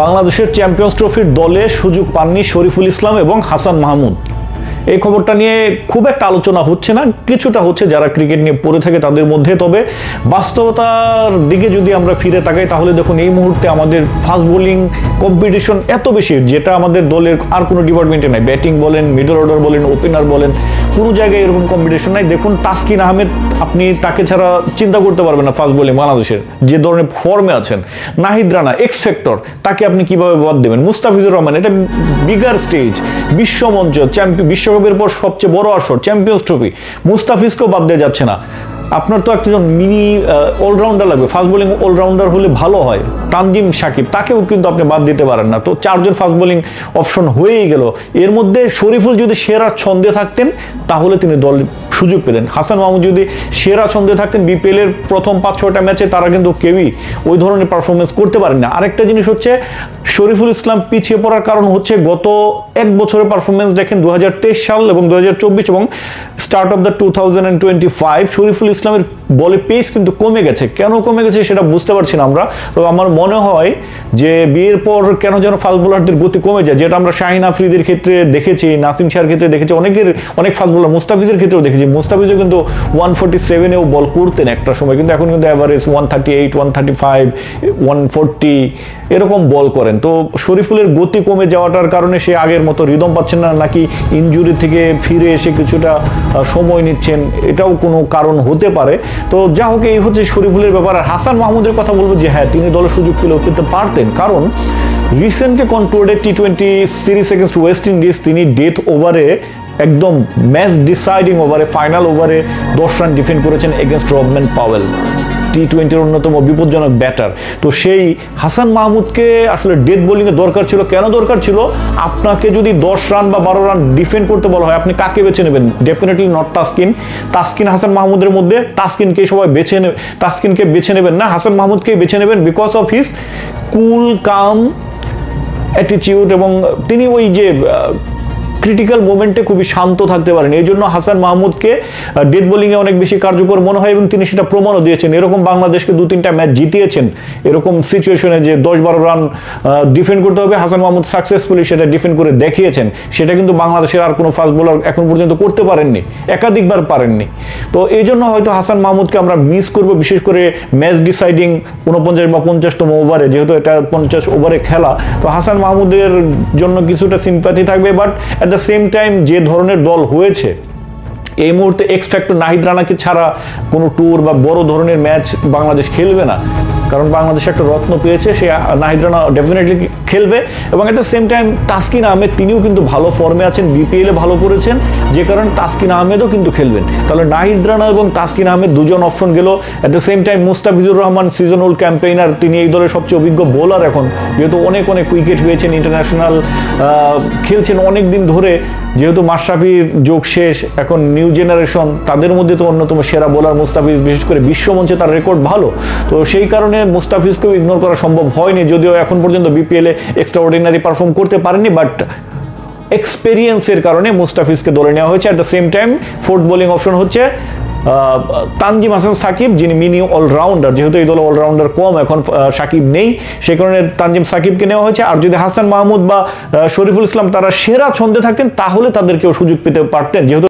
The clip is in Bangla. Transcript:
বাংলাদেশের চ্যাম্পিয়ন্স ট্রফির দলে সুযোগ পাননি শরীফুল ইসলাম এবং হাসান মাহমুদ। এই খবরটা নিয়ে খুব একটা আলোচনা হচ্ছে না, কিছুটা হচ্ছে যারা ক্রিকেট নিয়ে পড়ে থাকে তাদের মধ্যে। তবে বাস্তবতার দিকে যদি আমরা ফিরে তাকাই, তাহলে দেখুন এই মুহূর্তে আমাদের ফাস্ট বোলিং কম্পিটিশন এত বেশি, যেটা আমাদের দলের আর কোনো ডিপার্টমেন্টে নাই। ব্যাটিং বলেন মিডল অর্ডার বলেন ওপেনার বলেন, কোনো জায়গায় এরকম কম্পিটিশন নাই। দেখুন তাসকিন আহমেদ, আপনি তাকে ছাড়া চিন্তা করতে পারবেন না ফাস্ট বোলিং বাংলাদেশের। যে ধরনের ফর্মে আছেন, নাহিদ রানা এক্স ফ্যাক্টর তাকে আপনি কীভাবে বাদ দেবেন? মুস্তাফিজুর রহমান, এটা বিগার স্টেজ বিশ্বমঞ্চ চ্যাম্পিয়ন বিশ্বকাপের পর সবচেয়ে বড় আসর চ্যাম্পিয়ন্স ট্রফি মুস্তাফিজকেও বাদ দেওয়া যাচ্ছে না। আপনার তো একজন মিনি অলরাউন্ডার লাগবে। ফাস্ট বোলিং অলরাউন্ডার হলে ভালো হয়। তানজিম সাকিব, তাকেও কিন্তু আপনি বাদ দিতে পারেন না। তো চারজন ফাস্ট বোলিং অপশন হয়েই গেল। এর মধ্যে শরীফুল যদি সেরা ছন্দে থাকতেন, তাহলে তিনি দল সুযোগ পেলেন। হাসান মাহমুদ যদি সেরা ছন্দে থাকতেন বিপিএল এর প্রথম পাঁচ, ছয়টা ম্যাচে, তারা কিন্তু কেউই ওই ধরনের পারফরমেন্স করতে পারেন না। আরেকটা জিনিস হচ্ছে, শরীফুল ইসলাম পিছিয়ে পড়ার কারণ হচ্ছে গত এক বছরের পারফরমেন্স দেখেন দু হাজার তেইশ সাল এবং দু এবং start of the two Shoriful ইসলামের বলে পেস কিন্তু কমে গেছে। কেন কমে গেছে সেটা বুঝতে পারছি না আমরা। তো আমার মনে হয় যে বিয়ের পর কেন যেন ফাস্ট বোলারদের গতি কমে যায়, যেটা আমরা শাহিন আফ্রিদির ক্ষেত্রে দেখেছি, নাসিম শাহর ক্ষেত্রে দেখেছি, অনেকের, অনেক ফাস্ট বোলার মুস্তাফিজের ক্ষেত্রেও দেখেছি। মুস্তাফিজও কিন্তু ওয়ান ফোর্টি সেভেনেও বল করতেন একটা সময়, কিন্তু এখন কিন্তু average one thirty eight one thirty five one forty এরকম বল করেন। তো শরীফুলের গতি কমে যাওয়াটার কারণে সে আগের মতো রিদম পাচ্ছেন না, নাকি ইনজুরি থেকে ফিরে এসে কিছুটা সময় নিচ্ছেন, এটাও কোনো কারণ হতে পারে। তো যা হোক, এই হচ্ছে শরীফুলের ব্যাপার। আর হাসান মাহমুদের কথা বলব যে হ্যাঁ তিনি দলের সুযোগ পেলেও পেতে পারতেন। কারণ recently controlled T twenty series against West Indies তিনি ডেথ ওভারে একদম ম্যাচ ডিসাইডিং ওভারে ফাইনাল ওভারে দশ রান ডিফেন্ড করেছেন এগেনস্ট রবম্যান পাওয়েল টি টোয়েন্টির অন্যতম বিপজ্জনক ব্যাটার তো সেই হাসান মাহমুদকে আসলে ডেথ বোলিংয়ে দরকার ছিল। কেন দরকার ছিল? আপনাকে যদি দশ রান বা বারো রান ডিফেন্ড করতে বলা হয়, আপনি কাকে বেছে নেবেন? ডেফিনেটলি নট তাসকিন তাসকিন হাসান মাহমুদের মধ্যে তাসকিনকে সবাই বেছে নেবে তাসকিনকে বেছে নেবেন না, হাসান মাহমুদকেই বেছে নেবেন because of his cool calm attitude এবং তিনি ওই যে ক্রিটিক্যাল মোমেন্টে খুবই শান্ত থাকতে পারেন। এই জন্য হাসান মাহমুদকে ডেথ বোলিংয়ে অনেক বেশি কার্যকর মনে হয় এবং তিনি সেটা প্রমাণও দিয়েছেন। এরকম বাংলাদেশকে দু তিনটা ম্যাচ জিতিয়েছেন, এরকম সিচুয়েশনে যে দশ বারো রান ডিফেন্ড করতে হবে, হাসান মাহমুদ সাকসেসফুলি সেটা ডিফেন্ড করে দেখিয়েছেন। সেটা কিন্তু বাংলাদেশের আর কোনো ফাস্ট বোলার এখন পর্যন্ত করতে পারেননি, একাধিকবার পারেননি। তো এই জন্য হয়তো হাসান মাহমুদকে আমরা মিস করব, বিশেষ করে ম্যাচ ডিসাইডিং উনপঞ্চাশ বা পঞ্চাশতম ওভারে যেহেতু এটা পঞ্চাশ ওভারে খেলা। তো হাসান মাহমুদের জন্য কিছুটা সিম্প্যাথি থাকবে but at the same time যে ধরনের দল হয়েছে এই মুহূর্তে এক্স ফ্যাক্টর নাহিদ রানাকে ছাড়া কোনো ট্যুর বা বড় ধরনের ম্যাচ বাংলাদেশ খেলবে না। কারণ বাংলাদেশ একটা রত্ন পেয়েছে, সে নাহিদ রানা ডেফিনেটলি খেলবে এবং at the same time Taskin Ahmed, তিনিও কিন্তু ভালো ফর্মে আছেন বিপিএলে ভালো করেছেন, যে কারণে তাসকিন আহমেদও কিন্তু খেলবেন। তাহলে নাহিদ রানা এবং তাসকিন আহমেদ দুজন অপশন গেল। At the same time Mustafizur Rahman seasonal campaigner তিনি এই দলের সবচেয়ে অভিজ্ঞ বোলার এখন। যেহেতু অনেক অনেক উইকেট পেয়েছেন ইন্টারন্যাশনাল খেলছেন অনেক দিন ধরে। যেহেতু মাশরাফির যোগ শেষ, এখন নিউ জেনারেশন তাদের মধ্যে তো অন্যতম সেরা বোলার মুস্তাফিজ, বিশেষ করে বিশ্বমঞ্চে তার রেকর্ড ভালো। তো সেই কারণে মুস্তাফিজকেও ইগনোর করা সম্ভব হয়নি, যদিও এখন পর্যন্ত বিপিএলে এক্সট্রা অর্ডিনারি পারফর্ম করতে পারেনি বাট এক্সপেরিয়েন্সের কারণে মুস্তাফিজকে দলে নেওয়া হয়েছে। At the same time fourth bowling option হচ্ছে তানজিম হাসান সাকিব, যিনি মিনি অলরাউন্ডার যেহেতু এই দলে অলরাউন্ডার কম, এখন সাকিব নেই। সে কারণে তানজিম সাকিবকে নেওয়া হয়েছে। আর যদি হাসান মাহমুদ বা শরীফুল ইসলাম তারা সেরা ছন্দে থাকতেন, তাহলে তাদেরকেও সুযোগ পেতে পারতেন, যেহেতু